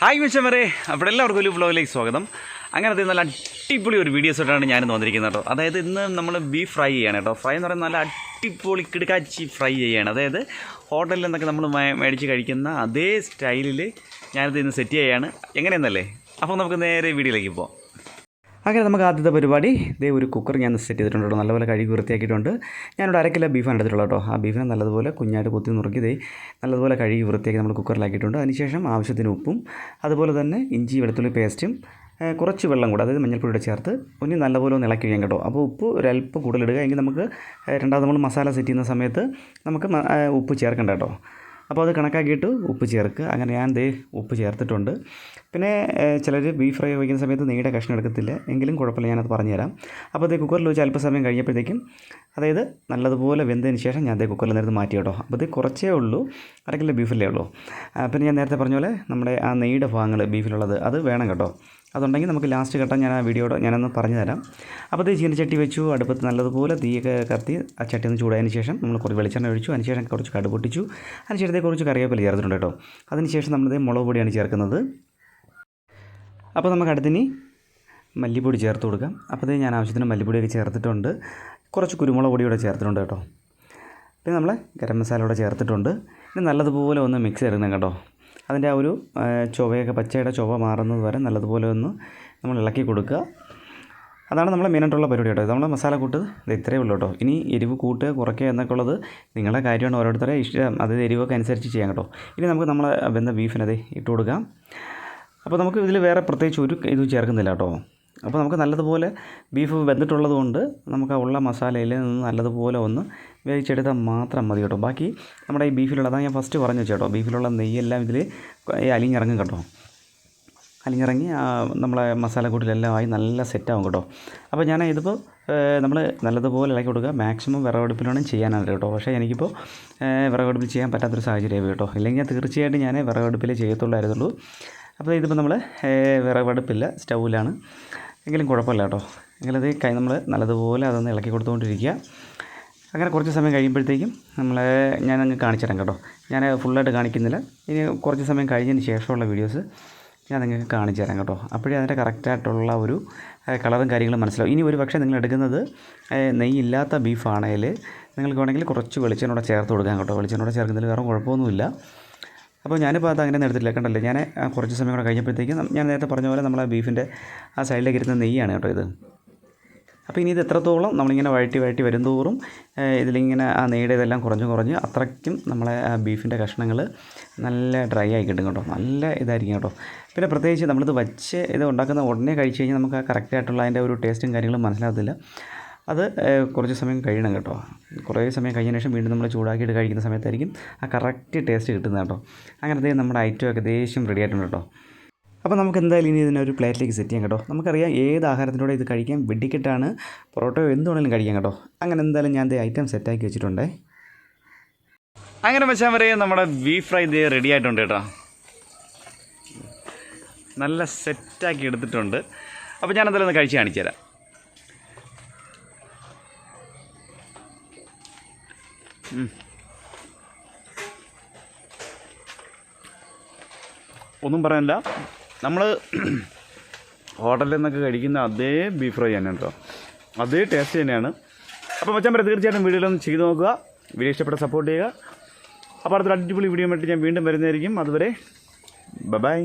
Hi മിച്ചമരെ അവിടെ എല്ലാവർക്കും ഒരു വ്ലോഗിലേക്ക് സ്വാഗതം. അങ്ങനത്തെ നല്ല അടിപൊളി ഒരു വീഡിയോസ് ആയിട്ടാണ് ഞാനിന്ന് വന്നിരിക്കുന്നത് കേട്ടോ. അതായത് ഇന്ന് നമ്മൾ ബീഫ് ഫ്രൈ ചെയ്യാണ് കേട്ടോ. ഫ്രൈ എന്ന് പറയുന്നത് നല്ല അടിപൊളി കിടുക്കാച്ചി ഫ്രൈ ചെയ്യാണ്. അതായത് ഹോട്ടലിൽ നിന്നൊക്കെ നമ്മൾ മേടിച്ച് കഴിക്കുന്ന അതേ സ്റ്റൈലിൽ ഞാനിത് ഇന്ന് സെറ്റ് ചെയ്യാണ്. എങ്ങനെയെന്നല്ലേ? അപ്പോൾ നമുക്ക് നേരെ വീഡിയോയിലേക്ക് പോകാം അങ്ങനെ നമുക്ക് ആദ്യത്തെ പരിപാടി. ദേ ഒരു കുക്കർ ഞാൻ സെറ്റ് ചെയ്തിട്ടുണ്ട് കേട്ടോ. നല്ലപോലെ കഴുകി വൃത്തിയാക്കിയിട്ടുണ്ട്. ഞാനിവിടെ അര കിലോ ബീഫാണ് എടുത്തിട്ടുള്ളത് കേട്ടോ. ആ ബീഫിനെ നല്ലതുപോലെ കുഞ്ഞായിട്ട് കുത്തി നുറുക്കി ദേ നല്ലതുപോലെ കഴുകി വൃത്തിയാക്കി നമ്മൾ കുക്കറിലാക്കിയിട്ടുണ്ട് അതിനുശേഷം ആവശ്യത്തിന് ഉപ്പും അതുപോലെ തന്നെ ഇഞ്ചി വെളുത്തുള്ളി പേസ്റ്റും കുറച്ച് വെള്ളം കൂടെ അതായത് മഞ്ഞൾപ്പൊടിയുടെ ചേർത്ത് ഒന്ന് നല്ലപോലെ ഒന്ന് ഇളക്കി വയ്ക്കാം കേട്ടോ. അപ്പോൾ ഉപ്പ് ഒരല്പം കൂടുതലിടുക എങ്കിൽ നമുക്ക് രണ്ടാമത് നമ്മൾ മസാല സെറ്റ് ചെയ്യുന്ന സമയത്ത് നമുക്ക് ഉപ്പ് ചേർക്കണ്ട കേട്ടോ. അപ്പോൾ അത് കണക്കാക്കിയിട്ട് ഉപ്പ് ചേർക്കുക. അങ്ങനെ ഞാൻ ദേ ഉപ്പ് ചേർത്തിട്ടുണ്ട്. പിന്നെ ചിലർ ബീഫ് ഫ്രൈ വയ്ക്കുന്ന സമയത്ത് നെയ്യുടെ കഷ്ണം എടുക്കത്തില്ല. എങ്കിലും കുഴപ്പമില്ല ഞാനത് പറഞ്ഞുതരാം. അപ്പോൾ അതേ കുക്കറിൽ വെച്ച് അല്പസമയം കഴിഞ്ഞപ്പോഴത്തേക്കും അതായത് നല്ലതുപോലെ വെന്തതിന് ശേഷം ഞാൻ അതേ കുക്കറിൽ നേരത്തെ മാറ്റി കേട്ടോ. അപ്പോൾ ഇത് കുറച്ചേ ഉള്ളൂ. അര കിലോ ബീഫല്ലേ ഉള്ളൂ. പിന്നെ ഞാൻ നേരത്തെ പറഞ്ഞ പോലെ നമ്മുടെ ആ നെയ്യുടെ ഭാഗങ്ങൾ ബീഫിലുള്ളത് അത് വേണം കേട്ടോ. അതുണ്ടെങ്കിൽ നമുക്ക് ലാസ്റ്റ് ഘട്ടം ഞാൻ ആ വീഡിയോയുടെ ഞാനൊന്ന് പറഞ്ഞു തരാം അപ്പോൾ ഇത് ചീനച്ചട്ടി വെച്ചു അടുപ്പത്ത് നല്ലതുപോലെ തീയൊക്കെ കത്തി ആ ചട്ടി ഒന്ന് ചൂടായതിന് ശേഷം നമ്മൾ കുറച്ച് വെളിച്ചെണ്ണ ഒഴിച്ചു അതിനുശേഷം കുറച്ച് കടുപൊട്ടിച്ചു അതിനുശേഷത്തെ കുറച്ച് കറിവേപ്പില ചേർത്തിട്ടുണ്ട് കേട്ടോ. അതിനുശേഷം നമ്മളിത് മുളക് പൊടിയാണ് ചേർക്കുന്നത്. അപ്പോൾ നമുക്ക് അടുത്തിനി മല്ലിപ്പൊടി ചേർത്ത് കൊടുക്കാം. അപ്പോൾ ഞാൻ ആവശ്യത്തിന് മല്ലിപ്പൊടിയൊക്കെ ചേർത്തിട്ടുണ്ട്. കുറച്ച് കുരുമുളക് പൊടി കൂടെ ചേർത്തിട്ടുണ്ട് കേട്ടോ. പിന്നെ നമ്മൾ ഗരം മസാല കൂടെ ചേർത്തിട്ടുണ്ട്. ഇനി നല്ലതുപോലെ ഒന്ന് മിക്സ് ചെയ്യണം കേട്ടോ. അതിന്റെ ആ ഒരു ചുവയൊക്കെ പച്ചയുടെ ചുവ മാറുന്നത് വരെ നല്ലതുപോലെ ഒന്ന് നമ്മൾ ഇളക്കി കൊടുക്കുക. അതാണ് നമ്മളെ മെയിനായിട്ടുള്ള പരിപാടി കേട്ടോ. നമ്മൾ മസാല കൂട്ട് ഇത് ഇത്രയേ ഉള്ളൂ കേട്ടോ. ഇനി എരിവ് കൂട്ടുക കുറയ്ക്കുക എന്നൊക്കെ ഉള്ളത് നിങ്ങളുടെ കാര്യമാണ് ഓരോരുത്തരെ ഇഷ്ടം അത് എരിവൊക്കെ അനുസരിച്ച് ചെയ്യാം കേട്ടോ. ഇനി നമുക്ക് നമ്മളെ വെന്ത ബീഫിനത് ഇട്ട് കൊടുക്കാം. അപ്പോൾ നമുക്ക് ഇതിൽ വേറെ പ്രത്യേകിച്ച് ഒരു ഇത് ചേർക്കുന്നില്ല കേട്ടോ. അപ്പോൾ നമുക്ക് നല്ലതുപോലെ ബീഫ് വെന്തിട്ടുള്ളത് കൊണ്ട് നമുക്ക് ഉള്ള മസാലയിൽ നിന്ന് നല്ലതുപോലെ ഒന്ന് വേവിച്ചെടുത്താൽ മാത്രം മതി കേട്ടോ. ബാക്കി നമ്മുടെ ഈ ബീഫിലുള്ള അതാണ് ഞാൻ ഫസ്റ്റ് പറഞ്ഞു വെച്ചേട്ടോ ബീഫിലുള്ള നെയ്യെല്ലാം ഇതിൽ അലിഞ്ഞിറങ്ങും കേട്ടോ. അലിഞ്ഞിറങ്ങി നമ്മളെ മസാലക്കൂട്ടിലെല്ലാം ആയി നല്ല സെറ്റാവും കേട്ടോ. അപ്പോൾ ഞാൻ ഇതിപ്പോൾ നമ്മൾ നല്ലതുപോലെ ഇളക്കി കൊടുക്കുക. മാക്സിമം വിറകടുപ്പിലാണ് ചെയ്യാനാണ് കേട്ടോ. പക്ഷേ എനിക്കിപ്പോൾ വിറകടുപ്പിൽ ചെയ്യാൻ പറ്റാത്തൊരു സാഹചര്യമായി കേട്ടോ. ഇല്ലെങ്കിൽ തീർച്ചയായിട്ടും ഞാൻ വിറകടുപ്പിലേ ചെയ്യത്തുള്ളായിരുന്നുള്ളൂ. അപ്പോൾ ഇതിപ്പോൾ നമ്മൾ വിറകടുപ്പില്ല സ്റ്റൗവിലാണ്. എങ്കിലും കുഴപ്പമില്ല കേട്ടോ. എങ്കിലത് കൈ നമ്മൾ നല്ലതുപോലെ അതൊന്ന് ഇളക്കി കൊടുത്തുകൊണ്ടിരിക്കുക. അങ്ങനെ കുറച്ച് സമയം കഴിയുമ്പോഴത്തേക്കും നമ്മളെ ഞാൻ അങ്ങ് കാണിച്ചു തരാം കേട്ടോ. ഞാൻ ഫുള്ളായിട്ട് കാണിക്കുന്നില്ല. ഇനി കുറച്ച് സമയം കഴിഞ്ഞതിന് ശേഷമുള്ള വീഡിയോസ് ഞാൻ നിങ്ങൾക്ക് കാണിച്ചു തരാം കേട്ടോ. അപ്പോഴേ അതിന്റെ കറക്റ്റായിട്ടുള്ള ഒരു കളറും കാര്യങ്ങളും മനസ്സിലാവും. ഇനി ഒരു പക്ഷേ നിങ്ങൾ എടുക്കുന്നത് നെയ്യില്ലാത്ത ബീഫാണെങ്കിൽ നിങ്ങൾക്ക് വേണമെങ്കിൽ കുറച്ച് വെളിച്ചെണ്ണ ചേർത്ത് കൊടുക്കാം കേട്ടോ. വെളിച്ചെണ്ണ ചേർക്കുന്നതിൽ വേറെ കുഴപ്പമൊന്നുമില്ല. അപ്പോൾ ഞാനിപ്പോൾ അത് അങ്ങനെ എടുത്തിട്ടില്ല കണ്ടല്ലേ? ഞാൻ കുറച്ച് സമയം കൂടെ കഴിഞ്ഞപ്പോഴത്തേക്കും ഞാൻ നേരത്തെ പറഞ്ഞ പോലെ നമ്മളെ ബീഫിന്റെ ആ സൈഡിലേക്ക് ഇരുന്ന നെയ്യാണ് കേട്ടോ ഇത്. അപ്പോൾ ഇനി ഇത് എത്രത്തോളം നമ്മളിങ്ങനെ വഴറ്റി വഴറ്റി വരുന്തോറും തോറും ഇതിലിങ്ങനെ ആ നെയ്യുടെ ഇതെല്ലാം കുറഞ്ഞ് കുറഞ്ഞ് അത്രയ്ക്കും നമ്മളെ ബീഫിന്റെ കഷ്ണങ്ങൾ നല്ല ഡ്രൈ ആയി കിട്ടും കേട്ടോ. നല്ല ഇതായിരിക്കും കേട്ടോ. പിന്നെ പ്രത്യേകിച്ച് നമ്മളിത് വച്ച് ഇത് ഉണ്ടാക്കുന്ന ഉടനെ കഴിച്ച് കഴിഞ്ഞാൽ നമുക്ക് ആ കറക്റ്റായിട്ടുള്ള അതിന്റെ ഒരു ടേസ്റ്റും കാര്യങ്ങളും മനസ്സിലാകത്തില്ല. അത് കുറച്ച് സമയം കഴിയണം കേട്ടോ. കുറേ സമയം കഴിഞ്ഞതിന് ശേഷം വീണ്ടും നമ്മൾ ചൂടാക്കിയിട്ട് കഴിക്കുന്ന സമയത്തായിരിക്കും ആ കറക്റ്റ് ടേസ്റ്റ് കിട്ടുന്നത് കേട്ടോ. അങ്ങനെ അങ്ങനത്തെ നമ്മുടെ ഐറ്റം ഏകദേശം റെഡി ആയിട്ടുണ്ട് കേട്ടോ. അപ്പോൾ നമുക്ക് എന്തായാലും ഇനി ഇതിനെ ഒരു പ്ലേറ്റിലേക്ക് സെറ്റ് ചെയ്യാം കേട്ടോ. നമുക്കറിയാം ഏത് ആഹാരത്തിലൂടെ ഇത് കഴിക്കാം വെടിക്കെട്ടാണ് പൊറോട്ടയോ എന്തുവേണമെങ്കിലും കഴിക്കാം കേട്ടോ. അങ്ങനെ എന്തായാലും ഞാൻ ഈ ഐറ്റം സെറ്റാക്കി വെച്ചിട്ടുണ്ട്. അങ്ങനെ വെച്ചാൽ വരെ നമ്മുടെ ബീഫ് ഫ്രൈ ഇത് റെഡി ആയിട്ടുണ്ട് കേട്ടോ. നല്ല സെറ്റാക്കി എടുത്തിട്ടുണ്ട്. അപ്പോൾ ഞാൻ എന്തായാലും ഒന്ന് കഴിച്ച് കാണിച്ചു തരാം ഒന്നും പറയാനില്ല നമ്മൾ ഹോട്ടലിൽ നിന്നൊക്കെ കഴിക്കുന്ന അതേ ബീഫ് ഫ്രൈ തന്നെയാണ് കേട്ടോ അതേ ടേസ്റ്റ് തന്നെയാണ്. അപ്പോൾ മച്ചാൻ പറയാം തീർച്ചയായിട്ടും വീഡിയോയിലൊന്ന് ചെയ്ത് നോക്കുക. വീഡിയോ ഇഷ്ടപ്പെട്ട സപ്പോർട്ട് ചെയ്യുക. അപ്പോൾ അടുത്തൊരു അടിപൊളി വീഡിയോ ആയിട്ട് ഞാൻ വീണ്ടും വരുന്നതായിരിക്കും. അതുവരെ ബൈ